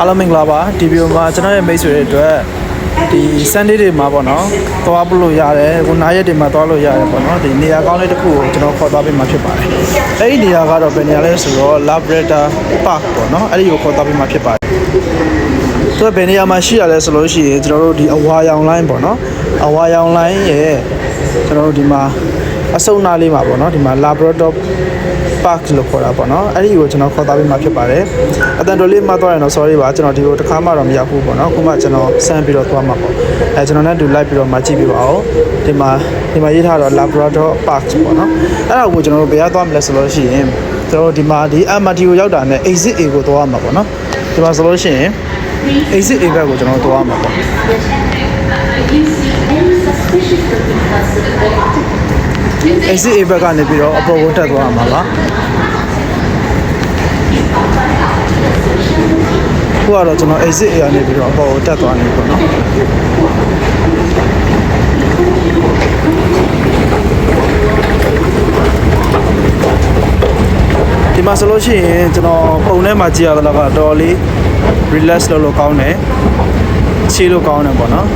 အားလုံးမင်္ဂလာပါဒီဗီဒီယိုမှာကျွန်တော်ရဲ့မိတ်ဆွေတွေအတွက်ဒီ Sunday တွေမှာပေါ့နော်သွားဖို့လို့ရတယ်ခုနားရက်တွေမှာသွားလို့ရတယ်ပေါ့နော်ဒီနေရာကောင်းလေးတစ်ခုကိုကျွန်တော်ခေါ်သွားပေးမှာဖြစ်ပါတယ်အဲ့ဒီနေရာကတော့ဘယ်နေရာလဲဆိုတော့ Labrador Park ပေါ့နော်အဲ့ဒီကိုခေါ်သွားပေးမှာဖြစ်ပါတယ်သူကဘယ်နေရာမှာရှိရလဲဆိုလို့ရှိရင်ကျွန်တော်တို့ဒီအဝါရောင်လိုင်းပေါ့နော်အဝါရောင်လိုင်းရဲ့ကျွန်တော်တို့ဒီမှာအစုံနာလေးမှာပေါ့နော်ဒီမှာ Labrador Park လို့ခေါ်တာပေါ့နော်အဲ့ဒီကိုကျွန်တော်ခေါ်သွားပေးမှာဖြစ်ပါတယ်အတန်တော်လေးမှသွားရင်တော့ sorry ပါကျွန်တော်ဒီကိုတစ်ခါမှတော့မရောက်ဘူးပေါ့နော်ခုမှကျွန်တော်စမ်းပြီးတော့သွားမှာပေါ့အဲကျွန်တော်နဲ့တူလိုက်ပြီးတော့မှကြည့်ပြပါဦးဒီမှာဒီမှာရေးထားတော့ Labrador Park ပေါ့နော်အဲ့ဒါကိုကျွန်တော်တို့ဘယ်ရသွားမလဲဆိုလို့ရှိရင်ကျွန်တော်တို့ဒီမှာဒီ MRT ကိုရောက်တာနဲ့ exit A ကိုသွားမှာပေါ့နော်ဒီမှာဆိုလို့ရှိရင် exit A ဘက်ကိုကျွန်တော်တို့သွားမှာပေါ့ exit A ဘက်ကနေပြီးတော့အပေါ်ကိုတက်သွားမှာပါခုကတော့ကျွန်တော် exit A ကနေပြီးတော့အပေါ်ကိုတက်သွားနေပေါ့နော်ဒီမှာဆိုလို့ရှိရင်ကျွန်တော်ပုံထဲမှာကြည့်ရတော့ကတော့တော်တော်လေး relax လုပ်လို့ကောင်းတယ်ချေးလို့ကောင်းတယ်ပေါ့နော်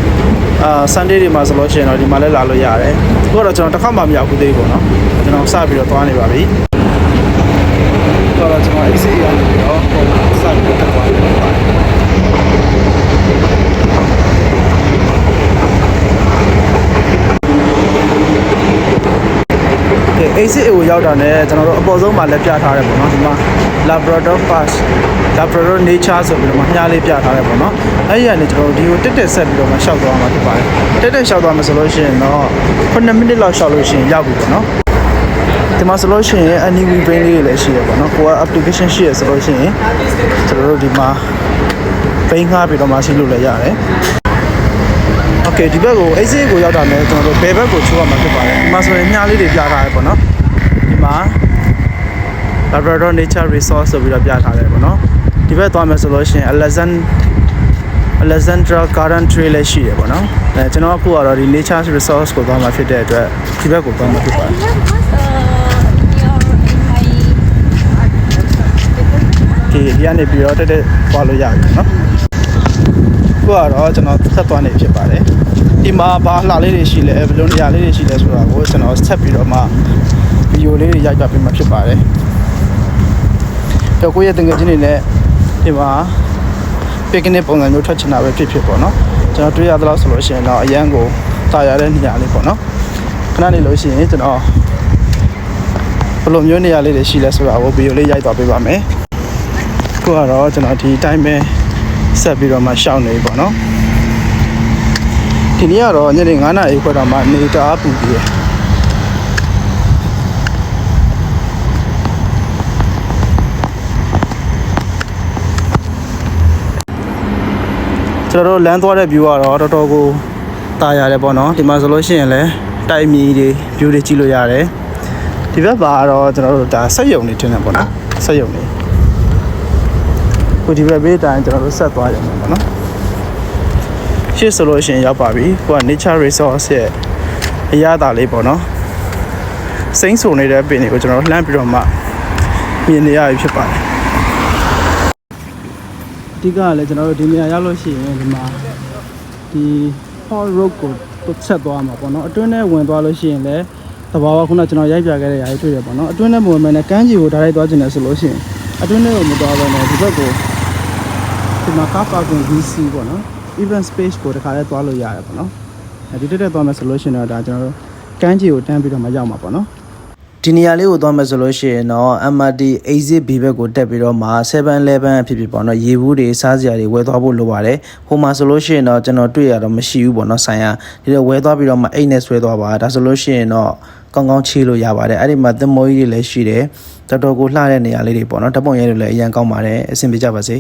အာ Sunday တွေမှာဆိုလို့ရှိရင်တော့ဒီမှာလည်းလာလို့ရတယ်ခုကတော့ကျွန်တော်တစ်ခါမှမရောက်ဘူးသေးဘူးပေါ့နော်ကျွန်တော်စပြီးတော့သွားနေပါပြီခုကတော့ကျွန်တော် AC ရနေပြီးတော့ပုံစပြီးတော့တက်သွားနေပါတယ်ကဲ AC ကိုရောက်တာနဲ့ကျွန်တော်တို့အပေါ်ဆုံးမှာလည်းပြထားတယ်ပေါ့နော်ဒီမှာ Labrador Pass Labrador Nature ဆိုပြီးတော့မှညလေးပြထားတယ်ပေါ့နော်အဲ့ဒီကနေကျွန်တော်တို့ဒီကိုတက်တက်ဆက်ပြီးတော့မှရှောက်သွားမှာဖြစ်ပါတယ်တက်တက်ရှောက်သွားမှာဆိုလို့ရှိရင်တော့9မိနစ်လောက်ရှောက်လို့ရှိရင်ရောက်ပြီပေါ့နော်ဒီမှာဆိုလို့ရှိရင် Anyway Brain လေးတွေလည်းရှိရပေါ့နော်ကိုက application ရှိရဆိုလို့ရှိရင်ကျွန်တော်တို့ဒီမှာ Brain ငှားပြီးတော့မှရှိလို့လည်းရတယ်โอเคဒီဘက်ကို exit ကိုရောက်တာနဲ့ကျွန်တော်တို့ဘယ်ဘက်ကိုချိုးရမှာဖြစ်ပါတယ်ဒီမှာဆိုရင်ညလေးတွေပြထားတယ်ပေါ့နော်ဒီမှာ Labrador Nature Resource ဆိုပြီးတော့ပြထားတယ်ပေါ့နော် ဒီဘက်သွားမယ်ဆိုလို့ရှိရင် Alexand Alexandra Garden Trail လည်းရှိတယ်ပေါ့နော်အဲကျွန်တော်အခုကတော့ဒီ Nature Resource ကိုသွားမှာဖြစ်တဲ့အတွက်ဒီဘက်ကိုသွားမှာဖြစ်ပါတယ်ဒီဒီကနေပြီးတော့တက်တက်သွားလို့ရတယ်နော်ခုကတော့ကျွန်တော်ဆက်သွားနေဖြစ်ပါတယ်ဒီမှာဘာလှလေးတွေရှိလဲဘယ်လိုနေရာလေးတွေရှိလဲဆိုတာကိုကျွန်တော်ဆက်ပြီးတော့မှဗီဒီယိုလေးတွေရိုက်ပြပေးမှာဖြစ်ပါတယ်တော့ကိုယ့်ရဲ့တငယ်ချင်းတွေနဲ့ ဒီမှာ picnic ပုံစံမျိုးထွက်ချင်တာပဲဖြစ်ဖြစ်ပေါ့နော်ကျွန်တော်တွေ့ရသလောက်ဆိုလို့ရှိရင်တော့အရန်ကိုတာရတဲ့နေရာလေးပေါ့နော်ခဏနေလို့ရှိရင်ကျွန်တော်ဘယ်လိုမျိုးနေရာလေးတွေရှိလဲဆိုတာကိုဗီဒီယိုလေးရိုက်သွားပေးပါမယ်ခုကတော့ကျွန်တော်ဒီအတိုင်းပဲဆက်ပြီးတော့မှရှောင်းနေပေါ့နော်ဒီနေ့ကတော့ညနေ9:00နာရီခွဲတော့မှနေတအားပူပြီးရယ် ကျွန်တော်တို့လမ်းသွားတဲ့ view ကတော့တော်တော်ကိုတာရတယ်ပေါ့နော်ဒီမှာဆိုလို့ရှိရင်လည်းတိုက်မြီတွေ view တွေကြည့်လို့ရတယ်ဒီဘက်ပါကတော့ကျွန်တော်တို့ဒါဆက်ယုံနေတင်တယ်ပေါ့နော်ဆက်ယုံနေကိုဒီဘက်ဘေးတိုင်းကျွန်တော်တို့ဆက်သွားကြမှာပေါ့နော်ရှေ့ဆိုလို့ရှိရင်ရောက်ပါပြီကိုက nature resource ရဲ့အရသာလေးပေါ့နော်စိမ့်ဆိုနေတဲ့ပင်တွေကိုကျွန်တော်တို့လှမ်းပြီးတော့မှမြင်နေရပြီဖြစ်ပါတယ်အ ဓိကကလည်းကျွန်တော်တို့ဒီနေရာရောက်လို့ရှိရင်ဒီမှာဒီ hall road ကိုတစ်ဆက်သွားမှာပေါ့နော်အတွင်းထဲဝင်သွားလို့ရှိရင်လည်းတဘာဝခုနကျွန်တော်ရိုက်ပြခဲ့တဲ့ຢာကြီးတွေ့ရပေါ့နော်အတွင်းထဲမှာဝင်မယ်နဲ့ကမ်းခြေကိုဓာတ်ရိုက်သွားခြင်းနဲ့ဆိုလို့ရှိရင်အတွင်းထဲကိုမသွားဘဲနဲ့ဒီဘက်ကိုဒီမှာ car parking VC ပေါ့နော် event space ကိုတခါလဲသွားလို့ရတယ်ပေါ့နော်အဲဒီတက်တက်သွားမယ်ဆိုလို့ရှိရင်တော့ဒါကျွန်တော်တို့ကမ်းခြေကိုတန်းပြီးတော့မှရောက်မှာပေါ့နော် ဒီနေရာလေးကိုသွားမယ်ဆိုလို့ရှိရင်တော့ MRT exit B ဘက်ကိုတက်ပြီးတော့မှ711အဖြစ်ဖြစ်ပေါ့နော်ရေဘူးတွေစားစရာတွေဝယ်သွားဖို့လိုပါတယ်ဟိုမှာဆိုလို့ရှိရင်တော့ကျွန်တော်တွေ့ရတော့မရှိဘူးပေါ့နော်ဆိုင်ရဒီလိုဝယ်သွားပြီးတော့မှအိတ်နဲ့ဆွဲသွားပါဒါဆိုလို့ရှိရင်တော့ကောင်းကောင်းချေးလို့ရပါတယ်အဲ့ဒီမှာသင်္ဘောကြီးတွေလည်းရှိတယ်တော်တော်ကိုလှတဲ့နေရာလေးတွေပေါ့နော်ဓာတ်ပုံရဲတွေလည်းအရင်ကောင်းပါတယ်အဆင်ပြေကြပါစေ